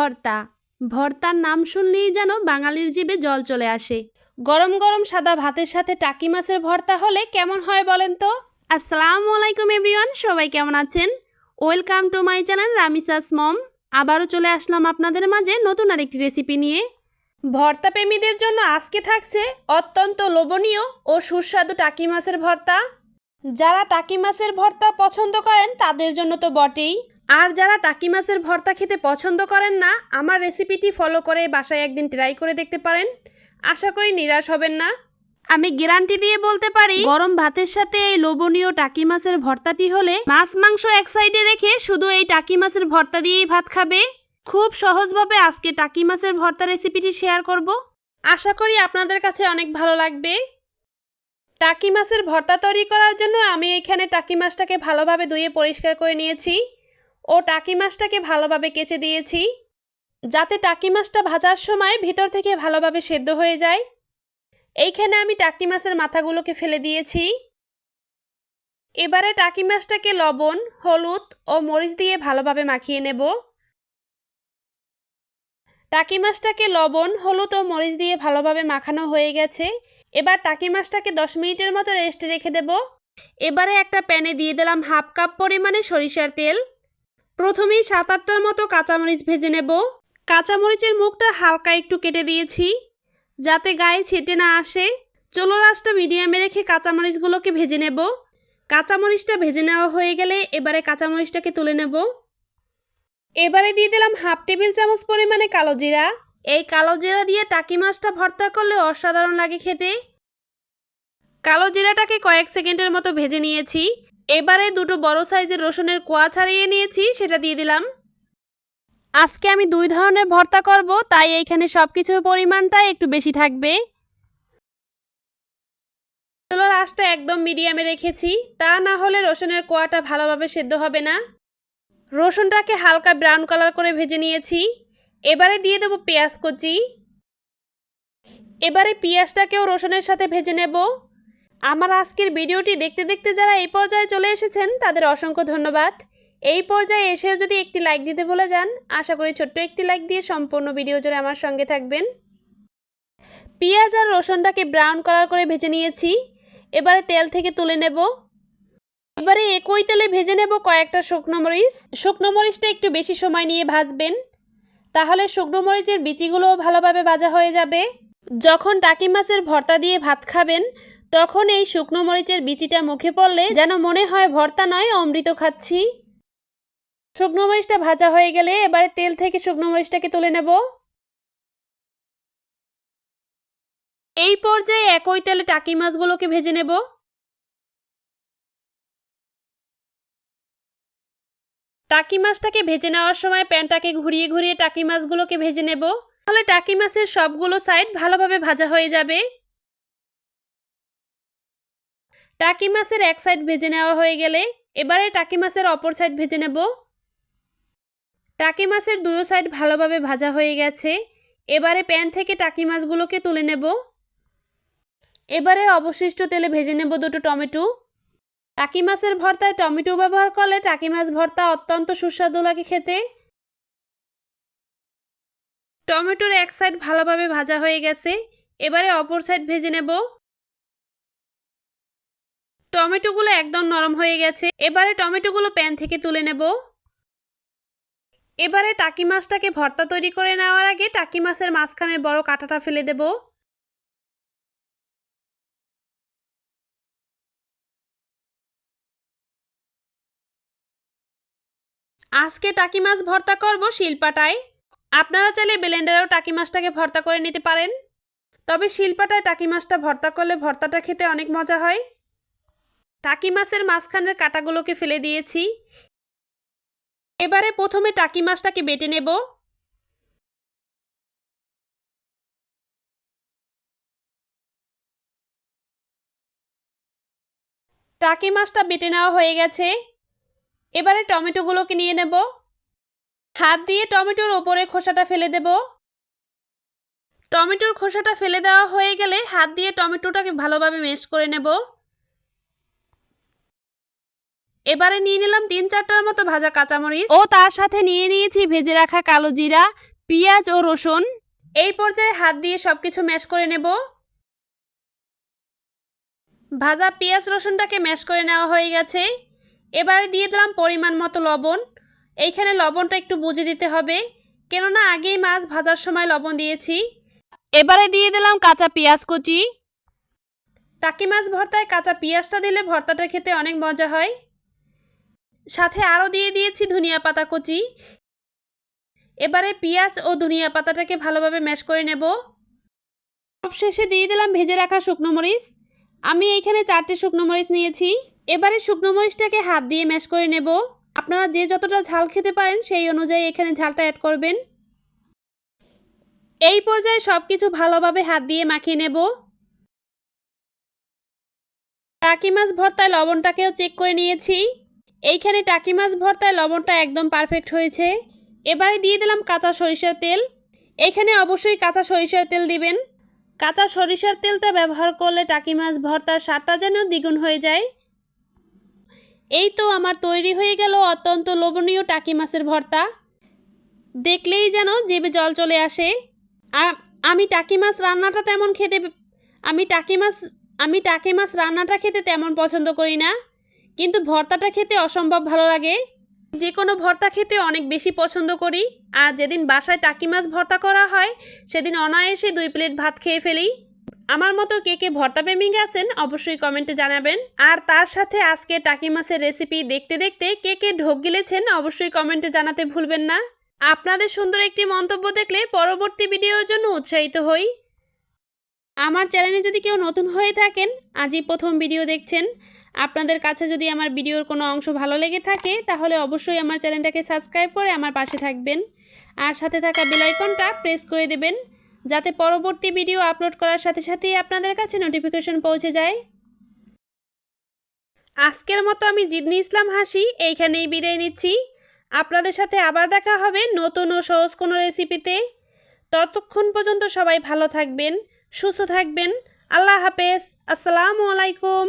ভর্তা। ভর্তার নাম শুনলেই যেন বাঙালির জিভে জল চলে আসে। গরম গরম সাদা ভাতের সাথে টাকি মাছের ভর্তা হলে কেমন হয় বলেন তো? আসসালামু আলাইকুম এভরিওয়ান, সবাই কেমন আছেন? Welcome to my channel Ramisa's mom. আবারও চলে আসলাম আপনাদের মাঝে নতুন আরেকটি রেসিপি নিয়ে। ভর্তা প্রেমীদের জন্য আজকে থাকছে অত্যন্ত লোভনীয় ও সুস্বাদু টাকি মাছের ভর্তা। যারা টাকি মাছের ভর্তা পছন্দ করেন তাদের জন্য তো বটেই। আর যারা টাকি মাছের ভর্তা খেতে পছন্দ করেন না, আমার রেসিপিটি ফলো করে বাসায় একদিন ট্রাই করে দেখতে পারেন। আশা করি নিরাশ হবেন না। আমি গ্যারান্টি দিয়ে বলতে পারি, গরম ভাতের সাথে এই লোভনীয় টাকি মাছের ভর্তাটি হলে মাছ মাংস এক সাইডে রেখে শুধু এই টাকি মাছের ভর্তা দিয়েই ভাত খাবে। খুব সহজভাবে আজকে টাকি মাছের ভর্তা রেসিপিটি শেয়ার করব। আশা করি আপনাদের কাছে অনেক ভালো লাগবে। টাকি মাছের ভর্তা তৈরি করার জন্য আমি এখানে টাকি মাছটাকে ভালোভাবে ধুয়ে পরিষ্কার করে নিয়েছি। ও টাকি মাছটাকে ভালোভাবে কেচে দিয়েছি। যাতে টাকি মাছটা ভাজার সময় ভিতর থেকে ভালোভাবে সেদ্ধ হয়ে যায়। এইখানে আমি টাকি মাছের মাথাগুলোকে ফেলে দিয়েছি। এবারে টাকি মাছটাকে লবণ, হলুদ ও মরিচ দিয়ে ভালোভাবে মাখিয়ে নেব। টাকি মাছটাকে লবণ, হলুদ ও মরিচ দিয়ে ভালোভাবে মাখানো হয়ে গেছে। এবার টাকি মাছটাকে দশ মিনিটের মতো রেস্টে রেখে দেব। এবারে একটা প্যানে দিয়ে দিলাম হাফ কাপ পরিমাণে সরিষার তেল। প্রথমেই সাত আটটার মতো কাঁচামরিচ ভেজে নেব। কাঁচামরিচের মুখটা হালকা একটু কেটে দিয়েছি, যাতে গায়ে ছেটে না আসে। চলো রাসটা মিডিয়ামে রেখে কাঁচামরিচগুলোকে ভেজে নেব। কাঁচামরিচটা ভেজে নেওয়া হয়ে গেলে এবারে কাঁচামরিচটাকে তুলে নেব। এবারে দিয়ে দিলাম হাফ টেবিল চামচ পরিমাণে কালো জিরা। এই কালো জিরা দিয়ে টাকি মাছটা ভর্তা করলে অসাধারণ লাগে খেতে। কালো জিরাটাকে কয়েক সেকেন্ডের মতো ভেজে নিয়েছি। এবারে দুটো বড় সাইজের রসুনের কোয়া ছাড়িয়ে নিয়েছি, সেটা দিয়ে দিলাম। আজকে আমি দুই ধরনের ভর্তা করব, তাই এইখানে সব কিছুর পরিমাণটা একটু বেশি থাকবে। চুলোর আঁচটা একদম মিডিয়ামে রেখেছি, তা না হলে রসুনের কোয়াটা ভালোভাবে সেদ্ধ হবে না। রসুনটাকে হালকা ব্রাউন কালার করে ভেজে নিয়েছি। এবারে দিয়ে দেবো পেঁয়াজ কচি। এবারে পেঁয়াজটাকেও রসুনের সাথে ভেজে নেব। আমার আজকের ভিডিওটি দেখতে দেখতে যারা এই পর্যায়ে চলে এসেছেন, তাদের অসংখ্য ধন্যবাদ। এই পর্যায়ে এসেও যদি একটি লাইক দিতে ভুলে যান, আশা করি ছোট্ট একটি লাইক দিয়ে সম্পূর্ণ ভিডিও জুড়ে আমার সঙ্গে থাকবেন। পেঁয়াজ আর রসুনটাকে ব্রাউন কালার করে ভেজে নিয়েছি। এবারে তেল থেকে তুলে নেব। এবারে একই তেলে ভেজে নেব কয়েকটা শুকনো মরিচ। শুকনো মরিচটা একটু বেশি সময় নিয়ে ভাজবেন। তাহলে শুকনো মরিচের বিচিগুলোও ভালোভাবে ভাজা হয়ে যাবে। যখন টাকি মাছের ভর্তা দিয়ে ভাত খাবেন তখন এই শুকনো মরিচের বিচিটা মুখে পড়লে যেন মনে হয় ভর্তা নয়, অমৃত খাচ্ছি। শুকনো মরিচটা ভাজা হয়ে গেলে এবারে তেল থেকে শুকনো মরিচটাকে তুলে নেব। এই পর্যায়ে একই তেলে টাকি মাছগুলোকে ভেজে নেব। টাকি মাছটাকে ভেজে নেওয়ার সময় প্যানটাকে ঘুরিয়ে ঘুরিয়ে টাকি মাছগুলোকে ভেজে নেব। তাহলে টাকি মাছের সবগুলো সাইড ভালোভাবে ভাজা হয়ে যাবে। টাকি মাছের এক সাইড ভেজে নেওয়া হয়ে গেলে এবারে টাকি মাছের অপর সাইড ভেজে নেব। টাকি মাছের দুয়ো সাইড ভালোভাবে ভাজা হয়ে গেছে। এবারে প্যান থেকে টাকি মাছগুলোকে তুলে নেব। এবারে অবশিষ্ট তেলে ভেজে নেব দুটো টমেটো। টাকি মাছের ভর্তায় টমেটো ব্যবহার করলে টাকি মাছ ভর্তা অত্যন্ত সুস্বাদু লাগে খেতে। টমেটোর এক সাইড ভালোভাবে ভাজা হয়ে গেছে। এবারে অপর সাইড ভেজে নেব। টমেটোগুলো একদম নরম হয়ে গেছে। এবারে টমেটোগুলো প্যান থেকে তুলে নেব। এবারে টাকি মাছটাকে ভর্তা তৈরি করে নেওয়ার আগে টাকি মাছের মাঝখানে বড় কাঁটাটা ফেলে দেব। আজকে টাকি মাছ ভর্তা করব শিলপাটায়। আপনারা চাইলে ব্লেন্ডারেও টাকি মাছটাকে ভর্তা করে নিতে পারেন। তবে শিলপাটায় টাকি মাছটা ভর্তা করলে ভর্তাটা খেতে অনেক মজা হয়। টাকি মাছের মাঝখানের কাটাগুলোকে ফেলে দিয়েছি। এবারে প্রথমে টাকি মাছটাকে বেটে নেব। টাকি মাছটা বেটে নেওয়া হয়ে গেছে। এবারে টমেটোগুলোকে নিয়ে নেব। হাত দিয়ে টমেটোর ওপরে খোসাটা ফেলে দেব। টমেটোর খোসাটা ফেলে দেওয়া হয়ে গেলে হাত দিয়ে টমেটোটাকে ভালোভাবে মেশ করে নেব। এবারে নিয়ে নিলাম তিন চারটার মতো ভাজা কাঁচামরিচ। ও তার সাথে নিয়ে নিয়েছি ভেজে রাখা কালো জিরা পেঁয়াজ ও রসুন। এই পর্যায়ে হাত দিয়ে সব কিছু ম্যাশ করে নেব। ভাজা পেঁয়াজ রসুনটাকে ম্যাশ করে নেওয়া হয়ে গেছে। এবারে দিয়ে দিলাম পরিমাণ মতো লবণ। এইখানে লবণটা একটু বুঝে দিতে হবে কেননা আগেই মাছ ভাজার সময় লবণ দিয়েছি। এবারে দিয়ে দিলাম কাঁচা পেঁয়াজ কুচি। টাকি মাছ ভর্তায় কাঁচা পেঁয়াজটা দিলে ভর্তাটা খেতে অনেক মজা হয়। সাথে আরও দিয়ে দিয়েছি ধনিয়া পাতা কচি। এবারে পেঁয়াজ ও ধনিয়া পাতাটাকে ভালোভাবে ম্যাশ করে নেব। সবশেষে দিয়ে দিলাম ভেজে রাখা শুকনো মরিচ। আমি এইখানে চারটে শুকনো মরিচ নিয়েছি। এবারে শুকনো মরিচটাকে হাত দিয়ে ম্যাশ করে নেব। আপনারা যে যতটা ঝাল খেতে পারেন সেই অনুযায়ী এখানে ঝালটা অ্যাড করবেন। এই পর্যায়ে সব কিছু ভালোভাবে হাত দিয়ে মাখিয়ে নেব। টাকি মাছ ভর্তায় লবণটাকেও চেক করে নিয়েছি। এইখানে টাকি মাছ ভর্তায় লবণটা একদম পারফেক্ট হয়েছে। এবারে দিয়ে দিলাম কাঁচা সরিষার তেল। এখানে অবশ্যই কাঁচা সরিষার তেল দিবেন। কাঁচা সরিষার তেলটা ব্যবহার করলে টাকি মাছ ভর্তার স্বাদটা যেন দ্বিগুণ হয়ে যায়। এই তো আমার তৈরি হয়ে গেল অত্যন্ত লোভনীয় টাকি মাছের ভর্তা। দেখলেই যেন জিভে জল চলে আসে। আমি টাকি মাছ রান্নাটা তেমন খেতে, আমি টাকি মাছ, আমি টাকি মাছ রান্নাটা খেতে তেমন পছন্দ করি না। কিন্তু ভর্তাটা খেতে অসম্ভব ভালো লাগে। যে কোনো ভর্তা খেতে অনেক বেশি পছন্দ করি। আর যেদিন বাসায় টাকি মাছ ভর্তা করা হয়, সেদিন অনায়াসে দুই প্লেট ভাত খেয়ে ফেলি। আমার মতো কে কে ভর্তা প্রেমিক আছেন, অবশ্যই কমেন্টে জানাবেন। আর তার সাথে আজকে টাকি মাছের রেসিপি দেখতে দেখতে কে কে ঢোক গিলেছেন, অবশ্যই কমেন্টে জানাতে ভুলবেন না। আপনাদের সুন্দর একটি মন্তব্য দেখলে পরবর্তী ভিডিওর জন্য উৎসাহিত হই। আমার চ্যানেলে যদি কেউ নতুন হয়ে থাকেন, আজই প্রথম ভিডিও দেখছেন। আপনাদের কাছে যদি আমার ভিডিওর কোনো অংশ ভালো লেগে থাকে, তাহলে অবশ্যই আমার চ্যানেলটাকে সাবস্ক্রাইব করে আমার পাশে থাকবেন। আর সাথে থাকা বেলাইকনটা প্রেস করে দেবেন, যাতে পরবর্তী ভিডিও আপলোড করার সাথে সাথেই আপনাদের কাছে নোটিফিকেশন পৌঁছে যায়। আজকের মতো আমি জিদনি ইসলাম হাসি এইখানেই বিদায় নিচ্ছি। আপনাদের সাথে আবার দেখা হবে নতুন ও সহজ কোনো রেসিপিতে। ততক্ষণ পর্যন্ত সবাই ভালো থাকবেন, সুস্থ থাকবেন। আল্লাহ হাফেজ, আসসালামু আলাইকুম।